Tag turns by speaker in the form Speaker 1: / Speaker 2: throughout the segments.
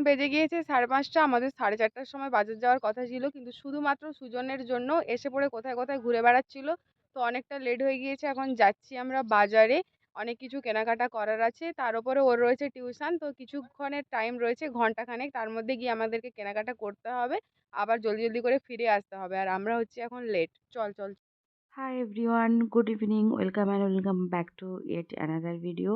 Speaker 1: এখন বেজে গিয়েছে সাড়ে পাঁচটা। আমাদের সাড়ে চারটার সময় বাজার যাওয়ার কথা ছিল। কিন্তু শুধুমাত্র সুজনের জন্য এসে পড়ে কোথায় কোথায় ঘুরে বেড়াচ্ছিল। তো অনেকটা লেট হয়ে গিয়েছে। এখন যাচ্ছি আমরা বাজারে। অনেক কিছু কেনাকাটা করার আছে। তার উপরে ওর রয়েছে টিউশন তো কিছুক্ষণের টাইম রয়েছে, ঘন্টাখানেক। তার মধ্যে গিয়ে আমাদেরকে কেনাকাটা করতে হবে। আবার জলদি জলদি করে ফিরে আসতে হবে। আর আমরা হচ্ছি এখন লেট চল চল।
Speaker 2: Hi everyone good evening welcome and welcome back to yet another video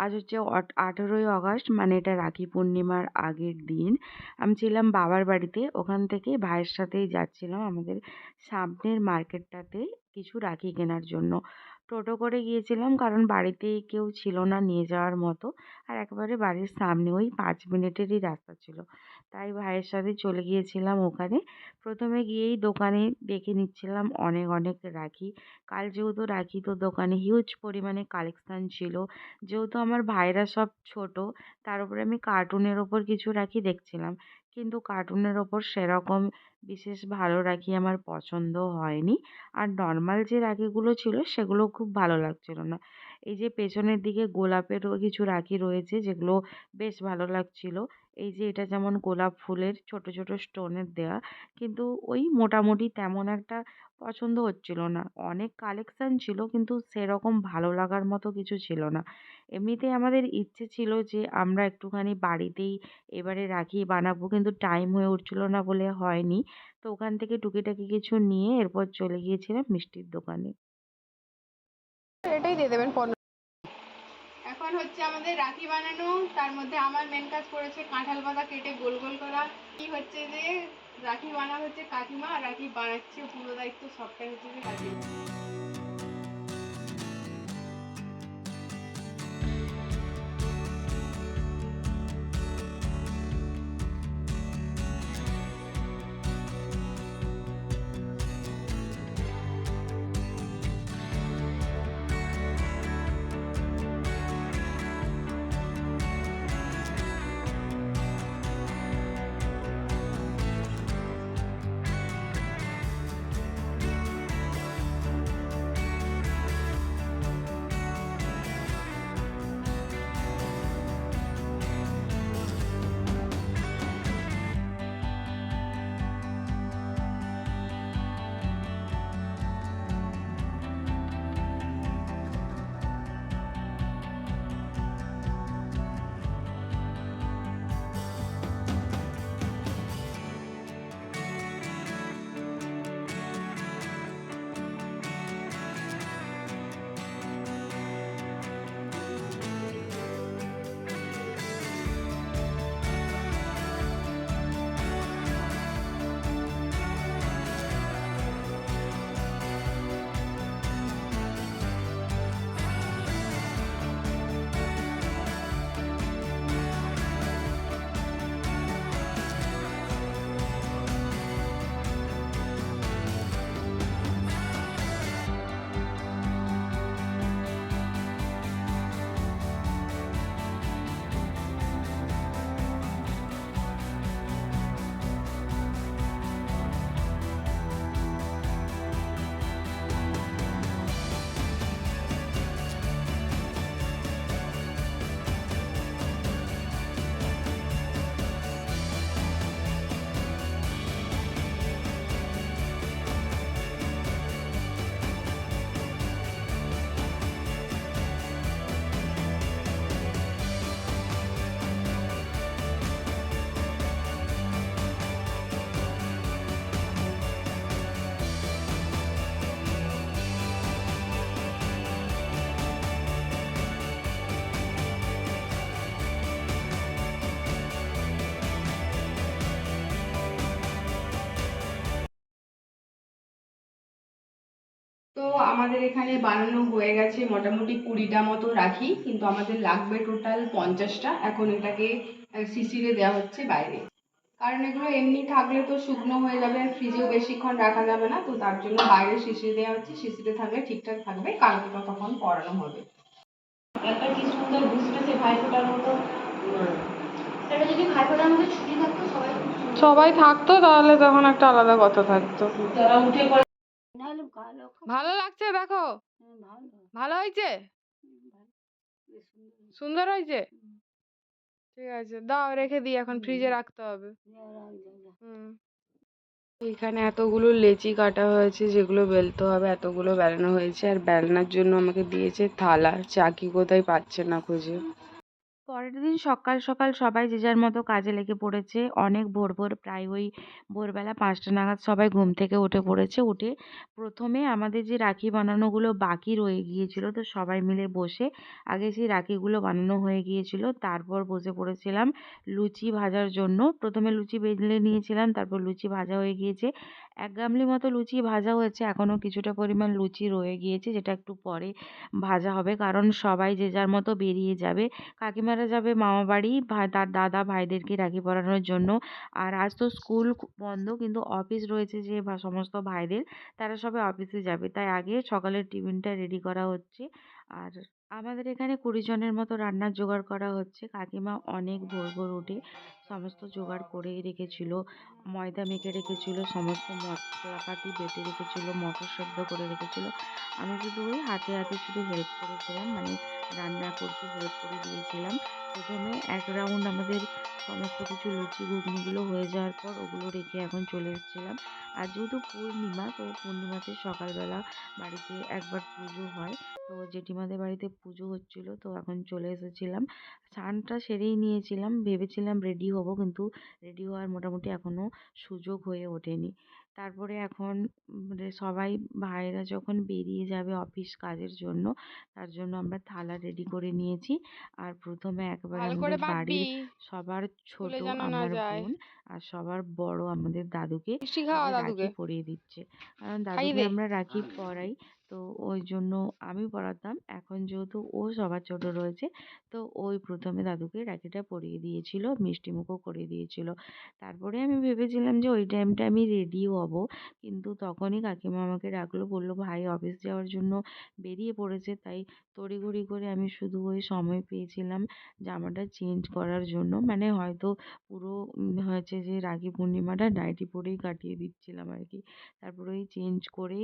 Speaker 2: আজ হচ্ছে আঠেরোই আগস্ট মানে এটা রাখি পূর্ণিমার আগের দিন। আমি ছিলাম বাবার বাড়িতে, ওখান থেকে ভাইয়ের সাথেই যাচ্ছিলাম আমাদের সামনের মার্কেটটাতে কিছু রাখি কেনার জন্য। টোটো করে গিয়েছিলাম কারণ বাড়িতে কেউ ছিল না নিয়ে যাওয়ার মতো। আর একেবারে বাড়ির সামনে ওই পাঁচ মিনিটেরই রাস্তা ছিল। তাই ভাইয়ের সাথে চলে গিয়েছিলাম ওখানে। প্রথমে গিয়েই দোকানে দেখে নিচ্ছিলাম অনেক অনেক রাখি। কাল যেহেতু রাখি, তো দোকানে হিউজ পরিমাণে কালেকশান ছিল। যেহেতু আমার ভাইরা সব ছোট, তার উপরে আমি কার্টুনের ওপর কিছু রাখি দেখছিলাম। কিন্তু কার্টুনের ওপর সেরকম বিশেষ ভালো রাখি আমার পছন্দ হয়নি। আর নর্মাল যে রাখিগুলো ছিল, সেগুলো খুব ভালো লাগছিল না। এই যে পেছনের দিকে গোলাপেরও কিছু রাখি রয়েছে, যেগুলো বেশ ভালো লাগছিল। এই যে এটা যেমন গোলাপ ফুলের ছোট ছোট স্টোনের দেওয়া কিন্তু ওই মোটামুটি তেমন একটা পছন্দ হচ্ছিল না। অনেক কালেকশান ছিল, কিন্তু সেরকম ভালো লাগার মতো কিছু ছিল না। এমনিতেই আমাদের ইচ্ছে ছিল যে আমরা একটুখানি বাড়িতেই এবারে রাখি, বানাবো, কিন্তু টাইম হয়ে উঠছিল না বলে হয়নি। তো ওখান থেকে টুকিটাকি কিছু নিয়ে এরপর চলে গিয়েছিলাম মিষ্টির দোকানে।
Speaker 1: এটাই দিয়ে দেবেন এখন হচ্ছে আমাদের রাখি বানানো, তার মধ্যে আমার মেন কাজ করেছে কাঁঠাল পাতা কেটে গোল গোল করা। কি হচ্ছে যে, রাখি বানা হচ্ছে কাকিমা, আর রাখি বানাচ্ছে পুরো দায়িত্ব সবটাই হচ্ছে যে কাকিমা। আমাদের এখানে বানানো হয়ে গেছে মোটামুটি কুড়িটা মতো রাখি কিন্তু আমাদের লাগবে টোটাল পঞ্চাশটা। এখন এটাকে শিশিরে দেওয়া হচ্ছে বাইরে। কারণ এগুলো এমনি থাকলে তো শুকনো হয়ে যাবে আর ফ্রিজেও বেশিক্ষণ রাখা যাবে না তো তার জন্য বাইরে শিশিরে দেওয়া হচ্ছে। শিশিরে থাকলে ঠিকঠাক থাকবে কালকে তখন পরানো হবে।
Speaker 3: একটা কি সুন্দর বুঝতেছে ভাইফোঁটার মতো? এটা যদি ভাইফোঁটার মতো ছুটি থাকতো সবাই
Speaker 1: সবাই থাকতো তাহলে তখন একটা আলাদা কথা থাকতো।
Speaker 3: তারা উঠে ভালো
Speaker 1: ভালো লাগছে দেখো।
Speaker 3: হ্যাঁ, ভালো।
Speaker 1: হয়েছে?
Speaker 3: সুন্দর।
Speaker 1: হয়েছে। ঠিক আছে দাও রেখে দিই এখন ফ্রিজে রাখতে হবে।
Speaker 3: যা, রাখ, যা, যা।
Speaker 1: হুম। এখানে এতগুলো লেচি কাটা হয়েছে যেগুলো বেলতে হবে এতগুলো বেলানো হয়েছে আর বেলনার জন্য আমাকে দিয়েছে থালা। চাকি কোথায় পাচ্ছে না খুঁজে?
Speaker 2: পরের দিন সকাল সকাল সবাই যে যার মতো কাজে লেগে পড়েছে। অনেক ভোর ভোর, প্রায় ওই ভোরবেলা পাঁচটা নাগাদ সবাই ঘুম থেকে উঠে পড়েছে। উঠে প্রথমে আমাদের যে রাখি বানানোগুলো বাকি রয়ে গিয়েছিল, তো সবাই মিলে বসে আগে সেই রাখিগুলো বানানো হয়ে গিয়েছিল। তারপর বসে পড়েছিলাম লুচি ভাজার জন্য। প্রথমে লুচি বেলে নিয়েছিলাম, তারপর লুচি ভাজা হয়ে গিয়েছে। এক গামলি মতো লুচি ভাজা হয়েছে। এখনও কিছুটা পরিমাণ লুচি রয়ে গিয়েছে, যেটা একটু পরে ভাজা হবে। কারণ সবাই যে যার মতো বেরিয়ে যাবে, কাকিমারা যাবে মামাবাড়ি ভাই, তার দাদা ভাইদেরকে রাখি পরানোর জন্য। আর আজ তো স্কুল বন্ধ, কিন্তু অফিস রয়েছে যে সমস্ত ভাইদের, তারা সবাই অফিসে যাবে। তাই আগে সকালের টিফিনটা রেডি করা হচ্ছে। আর আমাদের এখানে কুড়ি জনের মতো রান্নার জোগাড় করা হচ্ছে। কাকিমা অনেক ভোর ভোর উঠে সমস্ত জোগাড় করে রেখেছিল। ময়দা মেখে রেখেছিল, সমস্ত মশলাপাতি বেটে রেখেছিল মটর সেদ্ধ করে রেখেছিল। আমি শুধু ওই হাতে হাতে শুধু হেল্প করেছিলাম মানে রান্না করতে হেল্প করে দিয়েছিলাম। প্রথমে এক রাউন্ড আমাদের সমস্ত কিছু লুচি, ঘুগনিগুলো হয়ে যাওয়ার পর ওগুলো রেখে এখন চলে এসেছিলাম। আর যেহেতু পূর্ণিমা, তো পূর্ণিমাতে সকালবেলা বাড়িতে একবার পুজো হয়। তো জেঠিমাদের বাড়িতে পুজো হচ্ছিল, তো এখন চলে এসেছিলাম। স্নানটা সেরেই নিয়েছিলাম, ভেবেছিলাম রেডি হব, কিন্তু রেডি হওয়ার মোটামুটি এখনও সুযোগ হয়ে ওঠেনি। তারপরে এখন মানে সবাই ভাইয়েরা যখন বেরিয়ে যাবে অফিস কাজের জন্য তার জন্য আমরা থালা রেডি করে নিয়েছি। আর প্রথমে একবার আমাদের বাড়ির সবার ছোট আমার বোন আর সবার বড় আমাদের দাদুকে রাখি পরিয়ে দিচ্ছে। কারণ দাদুকে আমরা রাখি পরাই তো ওই জন্য আমি পরাতাম এখন যেহেতু ও সবার ছোট রয়েছে, তো ওই প্রথমে দাদুকে রাখিটা পরিয়ে দিয়েছিল মিষ্টি মুখও করে দিয়েছিল। তারপরে আমি ভেবেছিলাম যে ওই টাইমটা আমি রেডিও হব। কিন্তু তখনই কাকিমা আমাকে ডাকলো বলল, ভাই অফিস যাওয়ার জন্য বেরিয়ে পড়েছে। তাই তড়িঘড়ি করে আমি শুধু ওই সময় পেয়েছিলাম জামাটা চেঞ্জ করার জন্য। মানে হয়তো পুরো হয়েছে যে রাখি পূর্ণিমাটা নাইটি পরেই কাটিয়ে দিচ্ছিলাম আর কি। তারপরে ওই চেঞ্জ করে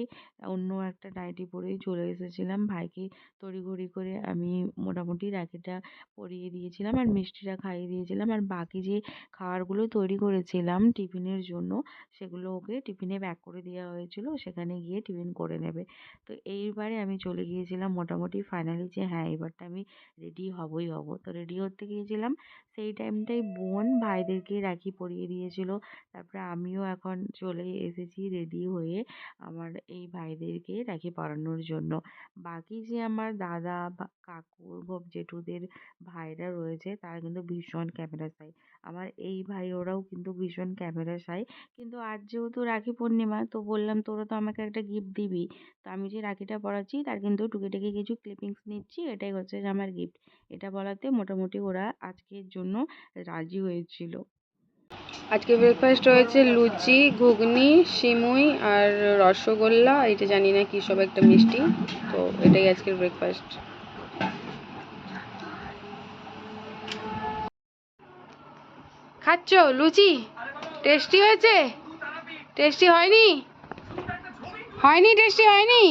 Speaker 2: অন্য একটা নাইটি পরেই চলে এসেছিলাম। ভাইকে তড়িঘড়ি করে আমি মোটামুটি রাখিটা পরিয়ে দিয়েছিলাম আর মিষ্টিটা খাইয়ে দিয়েছিলাম। আর বাকি যে খাবারগুলো তৈরি করেছিলাম টিফিনের জন্য, সেগুলো ওকে টিফিনে প্যাক করে দেওয়া হয়েছিল। সেখানে গিয়ে টিফিন করে নেবে। তো এইবারে আমি চলে গিয়েছিলাম মোটামুটি ফাইনালি যে হ্যাঁ এবারটা আমি রেডি হবই হব। তো রেডি হতে গিয়েছিলাম। সেই টাইমটাই বোন ভাইদেরকে রাখি পরিয়ে দিয়েছিল। তারপরে আমিও এখন চলে এসেছি রেডি হয়ে আমার এই ভাইদেরকে রাখি পরানোর জন্য। বাকি যে আমার দাদা বা কাকু, জেঠুদের ভাইরা রয়েছে, তারা কিন্তু ভীষণ ক্যামেরা শাই আমার এই ভাই, ওরাও কিন্তু ভীষণ ক্যামেরা শাই কিন্তু আজ যেহেতু রাখি পূর্ণিমা, তো বললাম, তোরা তো আমাকে একটা গিফট দিবি। তো আমি যে রাখিটা পরাচ্ছি, তার কিন্তু টুকিটাকি কিছু ক্লিপিংস নিচ্ছি। এটাই হচ্ছে আমার গিফট এটা বলাতে মোটামুটি ওরা আজকের জন্য রাজি হয়েছিল।
Speaker 1: আজকে ব্রেকফাস্ট হয়েছে লুচি, ঘুগনি, সিমুই আর রসগোল্লা। এটা জানি না কি সব একটা মিষ্টি। তো এটাই আজকের ব্রেকফাস্ট খাচ্ছ লুচি? টেস্টি হয়েছে? টেস্টি হয়নি? হয়নি টেস্টি হয়নি?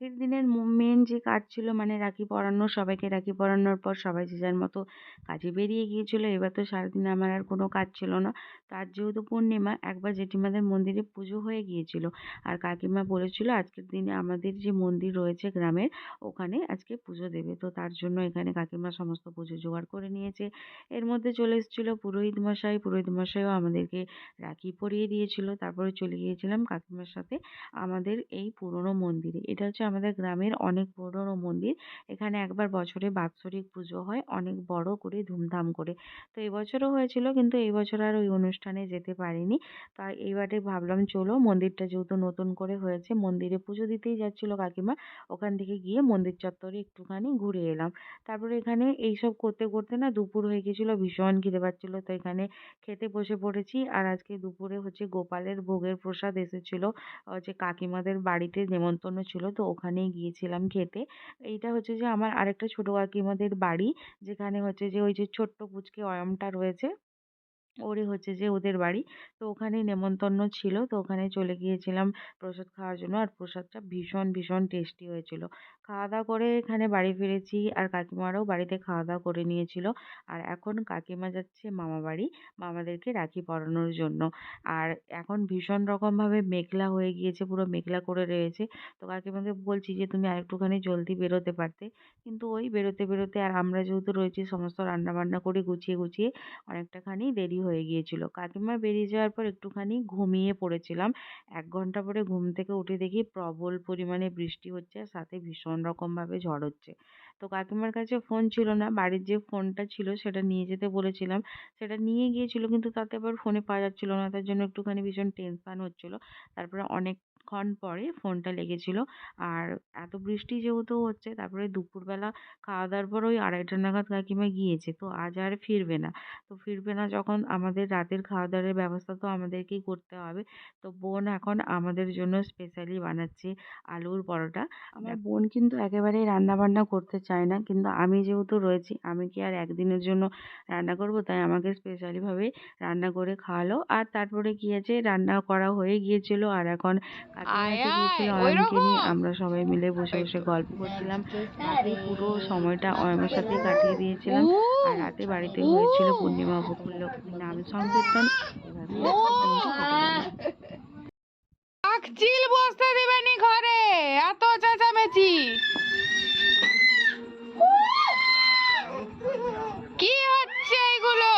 Speaker 2: রাখির দিনের মেন যে কাজ ছিল মানে রাখি পরানো, সবাইকে রাখি পরানোর পর সবাই যে যার মতো কাজে বেরিয়ে গিয়েছিল, এবার তো সারাদিন আমার আর কোনো কাজ ছিল না। তার যেহেতু পূর্ণিমা, একবার জেঠিমাদের মন্দিরে পুজো হয়ে গিয়েছিল। আর কাকিমা বলেছিল, আজকের দিনে আমাদের যে মন্দির রয়েছে গ্রামের, ওখানে আজকে পুজো দেবে। তো তার জন্য এখানে কাকিমা সমস্ত পুজো জোগাড় করে নিয়েছে। এর মধ্যে চলে এসেছিল পুরোহিত মশাই। পুরোহিত মশাইও আমাদেরকে রাখি পরিয়ে দিয়েছিল। তারপরে চলে গিয়েছিলাম কাকিমার সাথে আমাদের এই পুরনো মন্দিরে। এটা হচ্ছে আমাদের গ্রামের অনেক পুরনো মন্দির। এখানে একবার বছরে বাৎসরিক পুজো হয়, অনেক বড় করে, ধুমধাম করে। তো এবছরও হয়েছিল, কিন্তু এই বছর আর ওই অনুষ্ঠানে যেতে পারিনি। তাই এইবারে ভাবলাম, চলো মন্দিরটা যেহেতু নতুন করে হয়েছে, মন্দিরে পুজো দিতেই যাচ্ছিল কাকিমা। ওখান থেকে গিয়ে মন্দির চত্বরে একটুখানি ঘুরে এলাম। তারপরে এখানে এইসব করতে করতে না দুপুর হয়ে গেছিল ভীষণ খিদে পাচ্ছিলো। তো এখানে খেতে বসে পড়েছি। আর আজকে দুপুরে হচ্ছে গোপালের ভোগের প্রসাদ এসেছিল হচ্ছে কাকিমাদের বাড়িতে নেমন্তন্ন ছিল। তো ওখানেই গিয়েছিলাম খেতে। এইটা হচ্ছে যে আমার আরেকটা ছোটো কাকিমাদের বাড়ি। যেখানে হচ্ছে যে ওই যে ছোট্ট পুচকে অয়মটা রয়েছে। ওরই হচ্ছে যে ওদের বাড়ি। তো ওখানেই নেমন্তন্ন ছিল। তো ওখানে চলে গিয়েছিলাম প্রসাদ খাওয়ার জন্য। আর প্রসাদটা ভীষণ ভীষণ টেস্টি হয়েছিল। খাওয়া দাওয়া করে এখানে বাড়ি ফিরেছি। আর কাকিমারাও বাড়িতে খাওয়া দাওয়া করে নিয়েছিল। আর এখন কাকিমা যাচ্ছে মামা বাড়ি। মামাদেরকে রাখি পরানোর জন্য। আর এখন ভীষণ রকমভাবে মেঘলা হয়ে গিয়েছে, পুরো মেঘলা করে রয়েছে। তো কাকিমাকে বলছি যে, তুমি আরেকটুখানি জলদি বেরোতে পারতে। কিন্তু ওই বেরোতে বেরোতে আর আমরা যেহেতু রয়েছি, সমস্ত রান্না বান্না করে গুছিয়ে গুছিয়ে অনেকটাখানি দেরি হয়ে গিয়েছিল। কাকিমা বেরিয়ে যাওয়ার পর একটুখানি ঘুমিয়ে পড়েছিলাম। এক ঘণ্টা পরে ঘুম থেকে উঠে দেখি প্রবল পরিমাণে বৃষ্টি হচ্ছে আর সাথে ভীষণ রকমভাবে ঝড় হচ্ছে। তো কাকিমার কাছে ফোন ছিল না, বাড়ির যে ফোনটা ছিল সেটা নিয়ে যেতে বলেছিলাম। সেটা নিয়ে গিয়েছিল কিন্তু তাতে আবার ফোনে পাওয়া যাচ্ছিল না, তার জন্য একটুখানি ভীষণ টেনশান হচ্ছিল। তারপরে অনেকক্ষণ পরে ফোনটা লেগেছিল। আর এত বৃষ্টি যেহেতু হচ্ছে তারপরে দুপুরবেলা খাওয়া দাওয়ার পর ওই আড়াইটা নাগাদ কাকিমা গিয়েছে তো আজ আর ফিরবে না। তো ফিরবে না যখন আমাদের রাতের খাওয়া দাওয়ার ব্যবস্থা তো আমাদেরকেই করতে হবে। তো বোন এখন আমাদের জন্য স্পেশালি বানাচ্ছে আলুর পরোটা। আমার বোন কিন্তু একেবারেই রান্না বান্না করতে চায় না কিন্তু আমি যেহেতু রয়েছি আমি কি আর একদিনের জন্য রান্না করব? তাই আমাকে স্পেশালিভাবে রান্না করে খাওয়ালো। আর তারপরে কি আছে রান্না করা হয়ে গিয়েছিল। আর এখন আমরা সবাই মিলে বসে বসে গল্প করছিলাম। রাতে পুরো সময়টা অয়নের সাথে কাটিয়ে দিয়েছিলাম। আর রাতে বাড়িতে হয়েছিল পূর্ণিমা উপকূল্য নাম সংকীর্তন।
Speaker 1: চিল বসতে দিবেনি ঘরে এত চেঁচামেচি। কি হচ্ছে এগুলো?